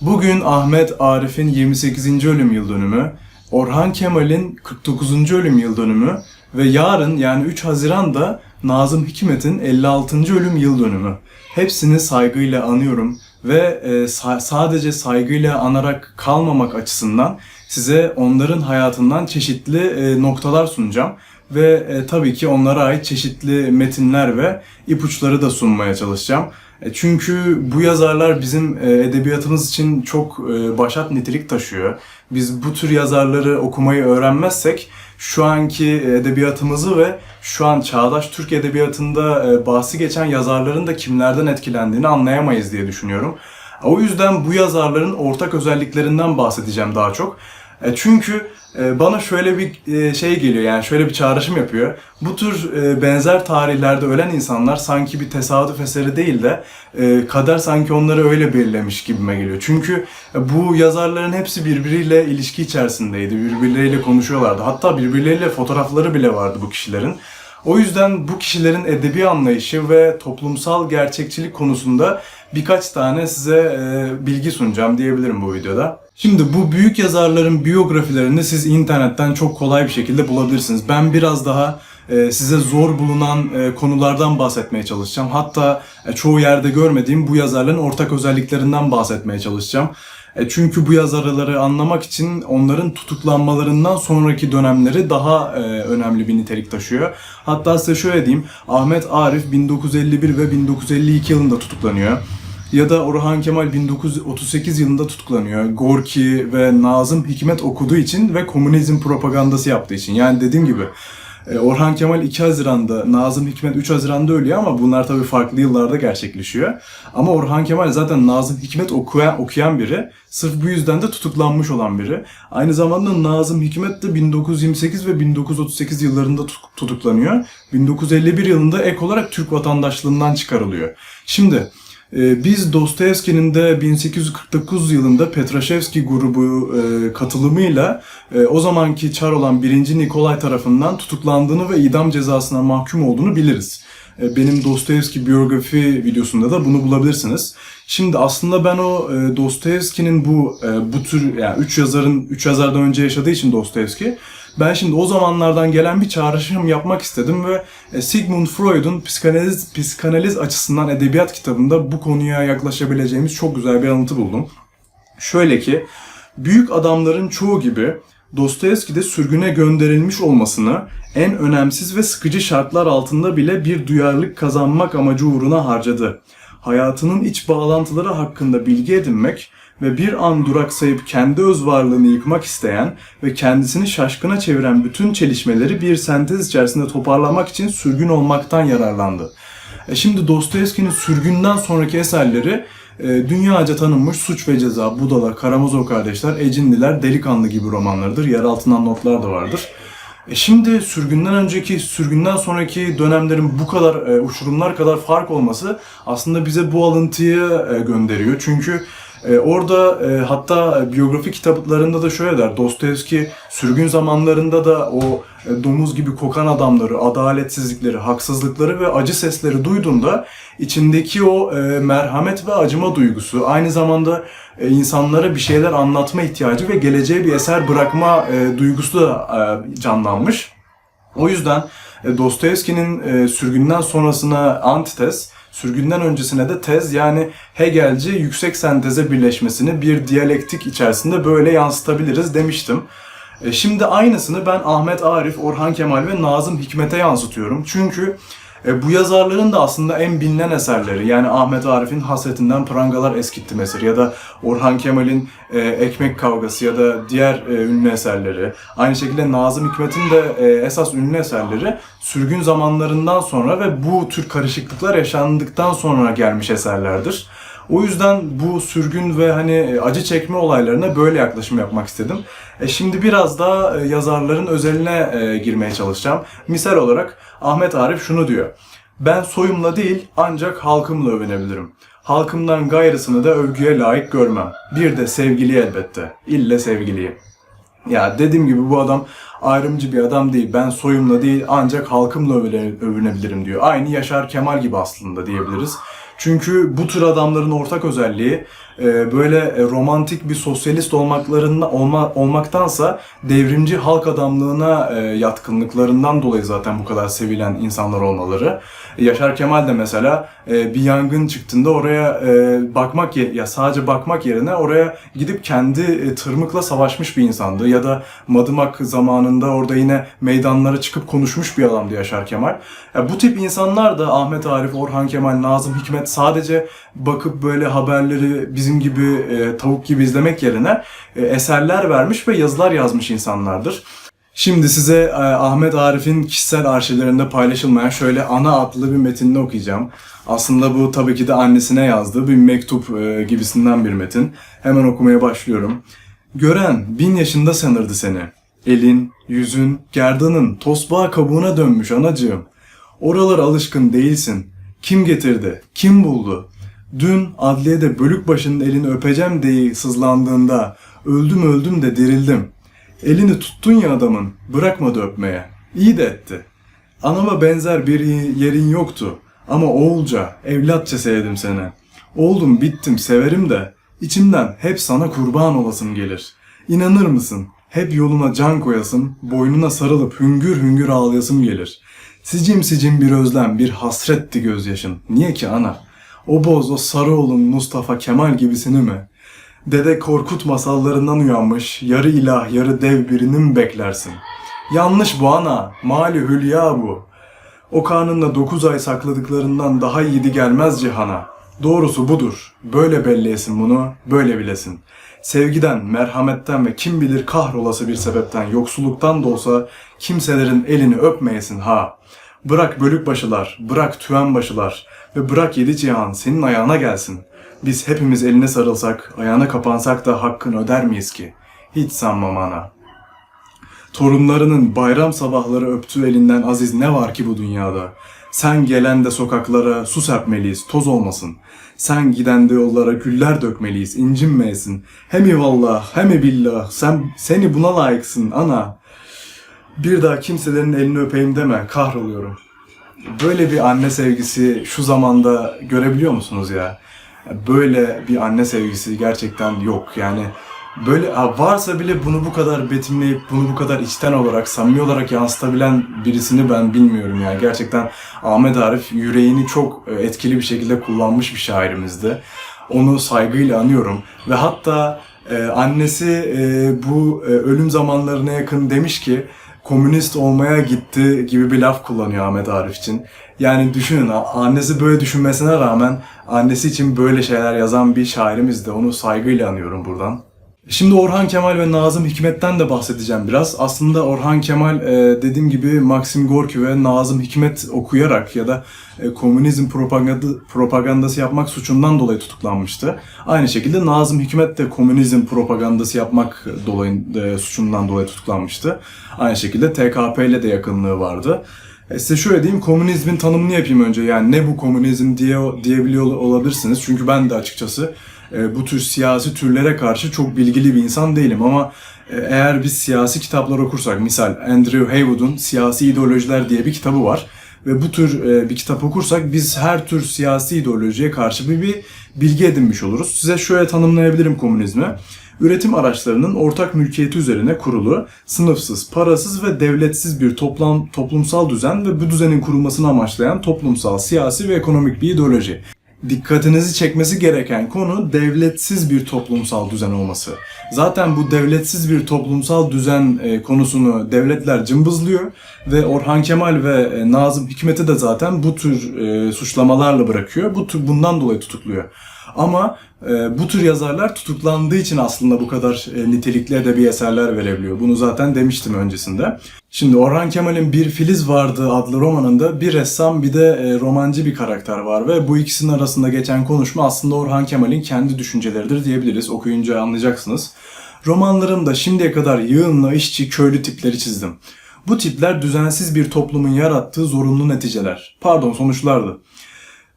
Bugün Ahmet Arif'in 28. ölüm yıl dönümü, Orhan Kemal'in 49. ölüm yıl dönümü ve yarın yani 3 Haziran'da Nazım Hikmet'in 56. ölüm yıl dönümü. Hepsini saygıyla anıyorum ve e, sa- sadece saygıyla anarak kalmamak açısından size onların hayatından çeşitli e, noktalar sunacağım ve e, tabii ki onlara ait çeşitli metinler ve ipuçları da sunmaya çalışacağım. E, Çünkü bu yazarlar bizim e, edebiyatımız için çok e, başat nitelik taşıyor. Biz bu tür yazarları okumayı öğrenmezsek şu anki edebiyatımızı ve şu an çağdaş Türk edebiyatında bahsi geçen yazarların da kimlerden etkilendiğini anlayamayız diye düşünüyorum. O yüzden bu yazarların ortak özelliklerinden bahsedeceğim daha çok. E, Çünkü e, bana şöyle bir e, şey geliyor yani şöyle bir çağrışım yapıyor. Bu tür benzer tarihlerde ölen insanlar sanki bir tesadüf eseri değil de e, kader sanki onları öyle belirlemiş gibime geliyor. Çünkü bu yazarların hepsi birbiriyle ilişki içerisindeydi. Birbirleriyle konuşuyorlardı. Hatta birbirleriyle fotoğrafları bile vardı bu kişilerin. O yüzden bu kişilerin edebi anlayışı ve toplumsal gerçekçilik konusunda birkaç tane size e, bilgi sunacağım diyebilirim bu videoda. Şimdi bu büyük yazarların biyografilerini siz internetten çok kolay bir şekilde bulabilirsiniz. Ben biraz daha e, size zor bulunan e, konulardan bahsetmeye çalışacağım. Hatta e, çoğu yerde görmediğim bu yazarların ortak özelliklerinden bahsetmeye çalışacağım. E, Çünkü bu yazarları anlamak için onların tutuklanmalarından sonraki dönemleri daha e, önemli bir nitelik taşıyor. Hatta size şöyle diyeyim, Ahmet Arif 1951 ve 1952 yılında tutuklanıyor. Ya da Orhan Kemal 1938 yılında tutuklanıyor. Gorki ve Nazım Hikmet okuduğu için ve komünizm propagandası yaptığı için. Yani dediğim gibi Orhan Kemal 2 Haziran'da, Nazım Hikmet 3 Haziran'da ölüyor ama bunlar tabii farklı yıllarda gerçekleşiyor. Ama Orhan Kemal zaten Nazım Hikmet okuyan, okuyan biri. Sırf bu yüzden de tutuklanmış olan biri. Aynı zamanda Nazım Hikmet de 1928 ve 1938 yıllarında tut- tutuklanıyor. 1951 yılında ek olarak Türk vatandaşlığından çıkarılıyor. Şimdi Biz Dostoyevski'nin de 1849 yılında Petraşevski grubu e, katılımıyla e, o zamanki çar olan 1. Nikolay tarafından tutuklandığını ve idam cezasına mahkum olduğunu biliriz. E, Benim Dostoyevski biyografi videosunda da bunu bulabilirsiniz. Şimdi aslında ben o Dostoyevski'nin bu bu tür yani üç yazarın üç yazardan önce yaşadığı için Dostoyevski ben şimdi o zamanlardan gelen bir çağrışım yapmak istedim ve e, Sigmund Freud'un psikanaliz, psikanaliz açısından edebiyat kitabında bu konuya yaklaşabileceğimiz çok güzel bir alıntı buldum. Şöyle ki, büyük adamların çoğu gibi Dostoyevski de sürgüne gönderilmiş olmasını en önemsiz ve sıkıcı şartlar altında bile bir duyarlılık kazanmak amacı uğruna harcadı. Hayatının iç bağlantıları hakkında bilgi edinmek ve bir an duraksayıp kendi öz varlığını yıkmak isteyen ve kendisini şaşkına çeviren bütün çelişmeleri bir sentez içerisinde toparlamak için sürgün olmaktan yararlandı. E şimdi Dostoyevski'nin sürgünden sonraki eserleri e, dünyaca tanınmış Suç ve Ceza, Budala, Karamazov Kardeşler, Ecinliler, Delikanlı gibi romanlarıdır. Yer altından notlar da vardır. E şimdi sürgünden önceki, sürgünden sonraki dönemlerin bu kadar e, uçurumlar kadar fark olması aslında bize bu alıntıyı e, gönderiyor. Çünkü e, orada e, hatta biyografi kitaplarında da şöyle der. Dostoyevski sürgün zamanlarında da o e, domuz gibi kokan adamları, adaletsizlikleri, haksızlıkları ve acı sesleri duyduğunda içindeki o e, merhamet ve acıma duygusu, aynı zamanda e, insanlara bir şeyler anlatma ihtiyacı ve geleceğe bir eser bırakma e, duygusu da e, canlanmış. O yüzden e, Dostoyevski'nin e, sürgünden sonrasına antitez, sürgünden öncesine de tez yani Hegelci yüksek senteze birleşmesini bir diyalektik içerisinde böyle yansıtabiliriz demiştim. E, Şimdi aynısını ben Ahmet Arif, Orhan Kemal ve Nazım Hikmet'e yansıtıyorum. Çünkü e, bu yazarların da aslında en bilinen eserleri yani Ahmet Arif'in Hasretinden Prangalar Eskittim eseri ya da Orhan Kemal'in e, Ekmek Kavgası ya da diğer e, ünlü eserleri. Aynı şekilde Nazım Hikmet'in de e, esas ünlü eserleri sürgün zamanlarından sonra ve bu tür karışıklıklar yaşandıktan sonra gelmiş eserlerdir. O yüzden bu sürgün ve hani e, acı çekme olaylarına böyle yaklaşım yapmak istedim. E şimdi biraz daha e, yazarların özeline e, girmeye çalışacağım. Misal olarak Ahmet Arif şunu diyor. Ben soyumla değil ancak halkımla övünebilirim. Halkımdan gayrısını da övgüye layık görmem. Bir de sevgili elbette. İlle sevgiliyi. Ya dediğim gibi bu adam ayrımcı bir adam değil. Ben soyumla değil ancak halkımla övüne- övünebilirim diyor. Aynı Yaşar Kemal gibi aslında diyebiliriz. Çünkü bu tür adamların ortak özelliği e, böyle e, romantik bir sosyalist olmaklarında olma, olmaktansa devrimci halk adamlığına e, yatkınlıklarından dolayı zaten bu kadar sevilen insanlar olmaları. Yaşar Kemal de mesela e, bir yangın çıktığında oraya e, bakmak ya sadece bakmak yerine oraya gidip kendi e, tırmıkla savaşmış bir insandı ya da Madımak zamanında orada yine meydanlara çıkıp konuşmuş bir adamdı Yaşar Kemal. Ya bu tip insanlar da Ahmet Arif, Orhan Kemal, Nazım Hikmet sadece bakıp böyle haberleri bizim gibi e, tavuk gibi izlemek yerine e, eserler vermiş ve yazılar yazmış insanlardır. Şimdi size e, Ahmet Arif'in kişisel arşivlerinde paylaşılmayan şöyle ana adlı bir metinini okuyacağım. Aslında bu tabii ki de annesine yazdığı bir mektup e, gibisinden bir metin. Hemen okumaya başlıyorum. Gören bin yaşında sanırdı seni. Elin, yüzün, gerdanın tosbağa kabuğuna dönmüş anacığım. Oralara alışkın değilsin. Kim getirdi? Kim buldu? Dün adliyede bölük başının elini öpeceğim diye sızlandığında öldüm öldüm de dirildim. Elini tuttun ya adamın, bırakmadı öpmeye. İyi de etti. Anama benzer bir yerin yoktu. Ama oğulca, evlatça sevdim seni. Oğlum bittim, severim de, içimden hep sana kurban olasım gelir. İnanır mısın? Hep yoluna can koyasım, boynuna sarılıp hüngür hüngür ağlayasım gelir. Sicim sicim bir özlem, bir hasretti gözyaşın. Niye ki ana? O boz, o sarı oğlum Mustafa Kemal gibisini mi? Dede Korkut masallarından uyanmış, yarı ilah, yarı dev birini mi beklersin? Yanlış bu ana, mali hülya bu. O karnında dokuz ay sakladıklarından daha yiğidi gelmez cihana. Doğrusu budur. Böyle belleyesin bunu, böyle bilesin. Sevgiden, merhametten ve kim bilir kahrolası bir sebepten, yoksulluktan da olsa kimselerin elini öpmeyesin ha. Bırak bölük başılar, bırak tüven başılar ve bırak yedi cihan senin ayağına gelsin. Biz hepimiz eline sarılsak, ayağına kapansak da hakkını öder miyiz ki? Hiç sanmam ana. Torunlarının bayram sabahları öptüğü elinden aziz ne var ki bu dünyada? Sen gelen de sokaklara su serpmeliyiz, toz olmasın. Sen giden de yollara güller dökmeliyiz, incinmeyesin. Hem vallah, hem billah, sen, seni buna layıksın ana. Bir daha kimselerin elini öpeyim deme, kahroluyorum. Böyle bir anne sevgisi şu zamanda görebiliyor musunuz ya? Böyle bir anne sevgisi gerçekten yok yani. Böyle varsa bile bunu bu kadar betimleyip bunu bu kadar içten olarak, samimi olarak yansıtabilen birisini ben bilmiyorum yani. Gerçekten Ahmet Arif yüreğini çok e, etkili bir şekilde kullanmış bir şairimizdi. Onu saygıyla anıyorum ve hatta e, annesi e, bu e, ölüm zamanlarına yakın demiş ki komünist olmaya gitti gibi bir laf kullanıyor Ahmet Arif için. Yani düşünün annesi böyle düşünmesine rağmen annesi için böyle şeyler yazan bir şairimiz de onu saygıyla anıyorum buradan. Şimdi Orhan Kemal ve Nazım Hikmet'ten de bahsedeceğim biraz. Aslında Orhan Kemal e, dediğim gibi Maxim Gorki ve Nazım Hikmet okuyarak ya da e, komünizm propaganda, propagandası yapmak suçundan dolayı tutuklanmıştı. Aynı şekilde Nazım Hikmet de komünizm propagandası yapmak dolayı, e, suçundan dolayı tutuklanmıştı. Aynı şekilde TKP ile de yakınlığı vardı. E size şöyle diyeyim, komünizmin tanımını yapayım önce. Yani ne bu komünizm diye diyebiliyor olabilirsiniz. Çünkü ben de açıkçası e, bu tür siyasi türlere karşı çok bilgili bir insan değilim ama e, eğer biz siyasi kitaplar okursak, misal Andrew Haywood'un Siyasi İdeolojiler diye bir kitabı var ve bu tür e, bir kitap okursak biz her tür siyasi ideolojiye karşı bir, bir bilgi edinmiş oluruz. Size şöyle tanımlayabilirim komünizmi. Üretim araçlarının ortak mülkiyeti üzerine kurulu, sınıfsız, parasız ve devletsiz bir toplam, toplumsal düzen ve bu düzenin kurulmasını amaçlayan toplumsal, siyasi ve ekonomik bir ideoloji dikkatinizi çekmesi gereken konu devletsiz bir toplumsal düzen olması. Zaten bu devletsiz bir toplumsal düzen e, konusunu devletler cımbızlıyor ve Orhan Kemal ve e, Nazım Hikmet'i de zaten bu tür e, suçlamalarla bırakıyor. Bu tür, bundan dolayı tutukluyor. Ama e, bu tür yazarlar tutuklandığı için aslında bu kadar e, nitelikli edebi eserler verebiliyor. Bunu zaten demiştim öncesinde. Şimdi Orhan Kemal'in Bir Filiz Vardı adlı romanında bir ressam bir de e, romancı bir karakter var ve bu ikisinin arasında geçen konuşma aslında Orhan Kemal'in kendi düşünceleridir diyebiliriz. Okuyunca anlayacaksınız. Romanlarımda şimdiye kadar yığınla işçi, köylü tipleri çizdim. Bu tipler düzensiz bir toplumun yarattığı zorunlu neticeler. Pardon sonuçlardı.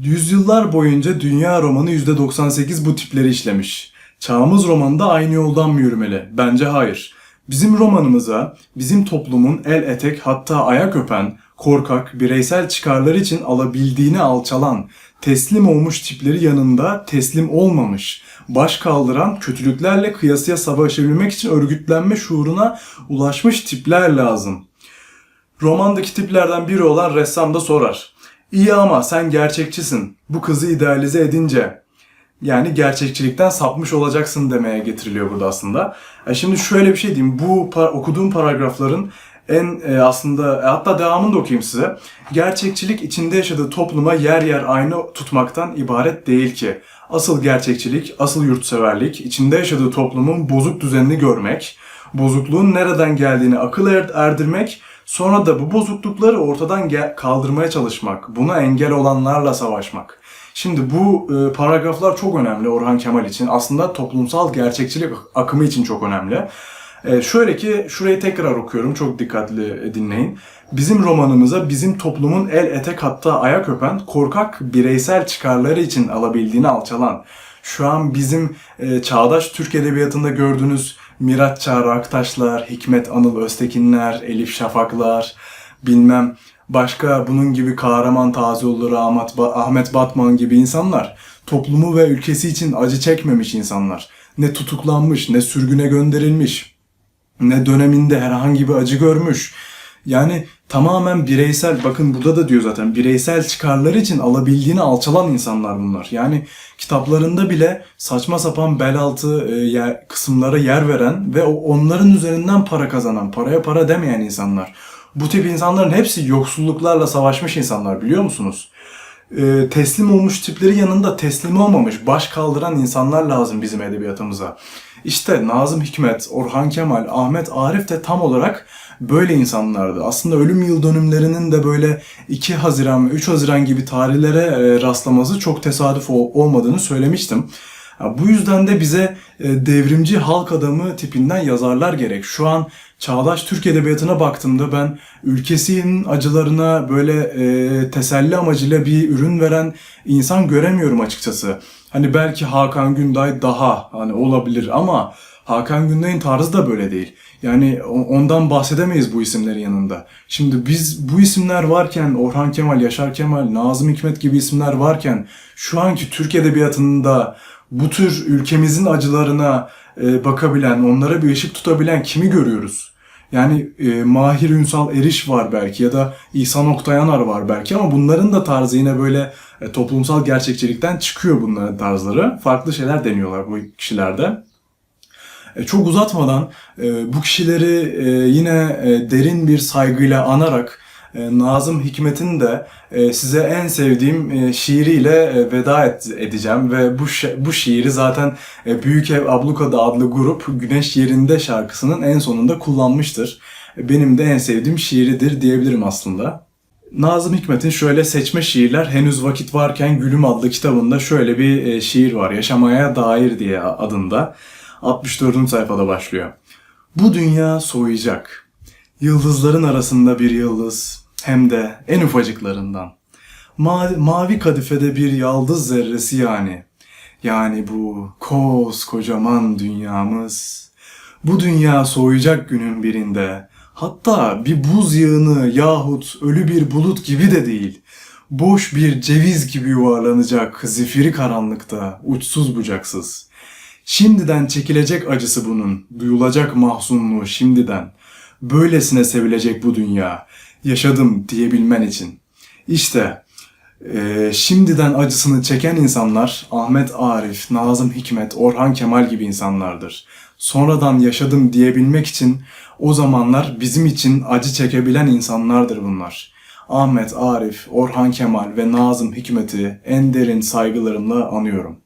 Yüzyıllar boyunca dünya romanı %98 bu tipleri işlemiş. Çağımız romanı da aynı yoldan mı yürümeli? Bence hayır. Bizim romanımıza, bizim toplumun el etek hatta ayak öpen, korkak, bireysel çıkarları için alabildiğini alçalan, teslim olmuş tipleri yanında teslim olmamış, baş kaldıran, kötülüklerle kıyasıya savaşabilmek için örgütlenme şuuruna ulaşmış tipler lazım. Romandaki tiplerden biri olan ressam da sorar. İyi ama sen gerçekçisin. Bu kızı idealize edince yani gerçekçilikten sapmış olacaksın demeye getiriliyor burada aslında. E şimdi şöyle bir şey diyeyim. Bu par- okuduğum paragrafların en e, aslında e, hatta devamını da okuyayım size. Gerçekçilik içinde yaşadığı topluma yer yer aynı tutmaktan ibaret değil ki. Asıl gerçekçilik, asıl yurtseverlik, içinde yaşadığı toplumun bozuk düzenini görmek, bozukluğun nereden geldiğini akıl er- erdirmek, sonra da bu bozuklukları ortadan kaldırmaya çalışmak, buna engel olanlarla savaşmak. Şimdi bu e, paragraflar çok önemli Orhan Kemal için. Aslında toplumsal gerçekçilik akımı için çok önemli. E, şöyle ki şurayı tekrar okuyorum. Çok dikkatli e, dinleyin. Bizim romanımıza bizim toplumun el etek hatta ayak öpen, korkak bireysel çıkarları için alabildiğini alçalan, şu an bizim e, çağdaş Türk Edebiyatı'nda gördüğünüz Miraç Çağrı Aktaşlar, Hikmet Anıl Öztekinler, Elif Şafaklar, bilmem başka bunun gibi kahraman Tazioğulları, Ahmet, Ba- Ahmet Batman gibi insanlar toplumu ve ülkesi için acı çekmemiş insanlar. Ne tutuklanmış, ne sürgüne gönderilmiş, ne döneminde herhangi bir acı görmüş. Yani tamamen bireysel, bakın burada da diyor zaten, bireysel çıkarları için alabildiğini alçalan insanlar bunlar. Yani kitaplarında bile saçma sapan bel altı e, yer, kısımlara yer veren ve onların üzerinden para kazanan, paraya para demeyen insanlar. Bu tip insanların hepsi yoksulluklarla savaşmış insanlar biliyor musunuz? e, teslim olmuş tipleri yanında teslim olmamış, baş kaldıran insanlar lazım bizim edebiyatımıza. İşte Nazım Hikmet, Orhan Kemal, Ahmet Arif de tam olarak böyle insanlardı. Aslında ölüm yıl dönümlerinin de böyle 2 Haziran ve 3 Haziran gibi tarihlere e, rastlaması çok tesadüf ol- olmadığını söylemiştim. Bu yüzden de bize e, devrimci halk adamı tipinden yazarlar gerek. Şu an çağdaş Türk Edebiyatı'na baktığımda ben ülkesinin acılarına böyle e, teselli amacıyla bir ürün veren insan göremiyorum açıkçası. Hani belki Hakan Günday daha hani olabilir ama Hakan Günday'ın tarzı da böyle değil. Yani ondan bahsedemeyiz bu isimlerin yanında. Şimdi biz bu isimler varken Orhan Kemal, Yaşar Kemal, Nazım Hikmet gibi isimler varken şu anki Türk Edebiyatı'nda bu tür ülkemizin acılarına e, bakabilen, onlara bir ışık tutabilen kimi görüyoruz? Yani e, Mahir Ünsal Eriş var belki ya da İhsan Oktayanar var belki ama bunların da tarzı yine böyle e, toplumsal gerçekçilikten çıkıyor bunların tarzları. Farklı şeyler deniyorlar bu kişilerde. E, Çok uzatmadan e, bu kişileri e, yine derin bir saygıyla anarak Nazım Hikmet'in de size en sevdiğim şiiriyle veda edeceğim ve bu bu şiiri zaten Büyük Ev Ablukada adlı grup Güneş Yerinde şarkısının en sonunda kullanmıştır. Benim de en sevdiğim şiiridir diyebilirim aslında. Nazım Hikmet'in şöyle seçme şiirler henüz vakit varken Gülüm adlı kitabında şöyle bir şiir var. Yaşamaya dair diye adında. 64. sayfada başlıyor. Bu dünya soğuyacak. Yıldızların arasında bir yıldız hem de en ufacıklarından. Ma- mavi kadifede bir yaldız zerresi yani. Yani bu koskocaman dünyamız. Bu dünya soğuyacak günün birinde. Hatta bir buz yığını yahut ölü bir bulut gibi de değil. Boş bir ceviz gibi yuvarlanacak zifiri karanlıkta, uçsuz bucaksız. Şimdiden çekilecek acısı bunun, duyulacak mahzunluğu şimdiden. Böylesine sevilecek bu dünya, yaşadım diyebilmen için. İşte ee, şimdiden acısını çeken insanlar Ahmet Arif, Nazım Hikmet, Orhan Kemal gibi insanlardır. Sonradan yaşadım diyebilmek için o zamanlar bizim için acı çekebilen insanlardır bunlar. Ahmet Arif, Orhan Kemal ve Nazım Hikmet'i en derin saygılarımla anıyorum.